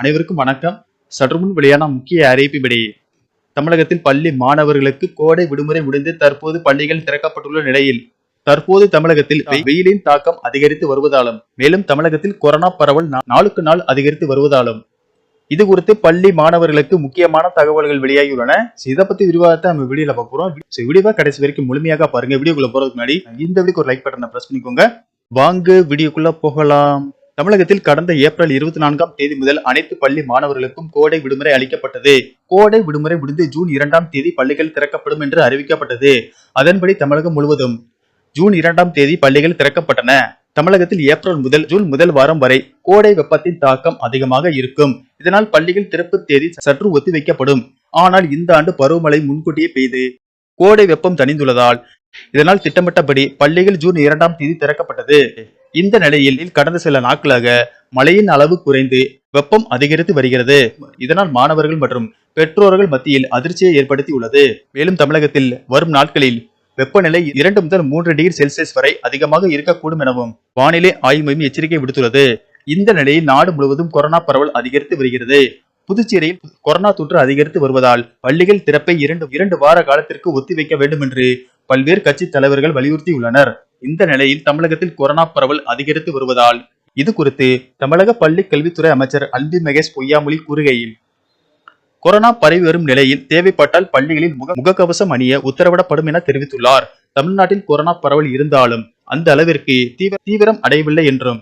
அனைவருக்கும் வணக்கம். சற்று முன் வெளியான முக்கிய அறிவிப்பின்படி தமிழகத்தில் பள்ளி மாணவர்களுக்கு கோடை விடுமுறை முடிந்து தற்போது பள்ளிகள் திறக்கப்பட்டுள்ள நிலையில் தற்போது தமிழகத்தில் வெயிலின் தாக்கம் அதிகரித்து வருவதாலும் மேலும் தமிழகத்தில் கொரோனா பரவல் நாளுக்கு நாள் அதிகரித்து வருவதாலும் இது குறித்து பள்ளி மாணவர்களுக்கு முக்கியமான தகவல்கள் வெளியாகியுள்ளன. இதை பத்தி விரிவாகத்தை நம்ம வீடியோல பார்க்க போறோம். வீடியோவை கடைசி வரைக்கும் முழுமையாக பாருங்க. வீடியோக்குள்ள போறதுக்கு முன்னாடி இந்த வீடியோக்கு ஒரு லைக் பட்டனை பிரஸ் பண்ணிக்கோங்க. வாங்க வீடியோக்குள்ள போகலாம். தமிழகத்தில் கடந்த ஏப்ரல் இருபத்தி நான்காம் தேதி முதல் அனைத்து பள்ளி மாணவர்களுக்கும் கோடை விடுமுறை அளிக்கப்பட்டது. கோடை விடுமுறை முடிந்து ஜூன் இரண்டாம் தேதி பள்ளிகள் திறக்கப்படும் என்று அறிவிக்கப்பட்டது. அதன்படி தமிழகம் முழுவதும் ஜூன் இரண்டாம் தேதி பள்ளிகள் திறக்கப்பட்டன. தமிழகத்தில் ஏப்ரல் முதல் ஜூன் முதல் வாரம் வரை கோடை வெப்பத்தின் தாக்கம் அதிகமாக இருக்கும். இதனால் பள்ளிகள் திறப்பு தேதி சற்று ஒத்திவைக்கப்படும். ஆனால் இந்த ஆண்டு பருவமழை முன்கூட்டியே பெய்து கோடை வெப்பம் தணிந்துள்ளதால் இதனால் திட்டமிட்டபடி பள்ளிகள் ஜூன் இரண்டாம் தேதி திறக்கப்பட்டது. இந்த நிலையில் கடந்த சில நாட்களாக மழையின் அளவு குறைந்து வெப்பம் அதிகரித்து வருகிறது. இதனால் மாணவர்கள் மற்றும் பெற்றோர்கள் மத்தியில் அதிர்ச்சியை ஏற்படுத்தியுள்ளது. மேலும் தமிழகத்தில் வரும் நாட்களில் வெப்பநிலை இரண்டு முதல் மூன்று டிகிரி செல்சியஸ் வரை அதிகமாக இருக்கக்கூடும் எனவும் வானிலை ஆய்வு மையம் எச்சரிக்கை விடுத்துள்ளது. இந்த நிலையில் நாடு முழுவதும் கொரோனா பரவல் அதிகரித்து வருகிறது. புதுச்சேரியில் கொரோனா தொற்று அதிகரித்து வருவதால் பள்ளிகள் திறப்பை இரண்டு இரண்டு வார காலத்திற்கு ஒத்திவைக்க வேண்டும் என்று பல்வேறு கட்சி தலைவர்கள் வலியுறுத்தியுள்ளனர். இந்த நிலையில் தமிழகத்தில் கொரோனா பரவல் அதிகரித்து வருவதால் இது குறித்து தமிழக பள்ளி கல்வித்துறை அமைச்சர் அன்பி மகேஷ் பொய்யாமொழி கூறுகையில் கொரோனா பரவி வரும் நிலையில் தேவைப்பட்டால் பள்ளிகளில் முக முகக்கவசம் அணிய உத்தரவிடப்படும் என தெரிவித்துள்ளார். தமிழ்நாட்டில் கொரோனா பரவல் இருந்தாலும் அந்த அளவிற்கு தீவிர தீவிரம் அடையவில்லை என்றும்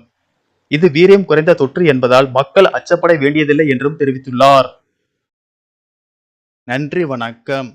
இது வீரியம் குறைந்த தொற்று என்பதால் மக்கள் அச்சப்பட வேண்டியதில்லை என்றும் தெரிவித்துள்ளார். நன்றி வணக்கம்.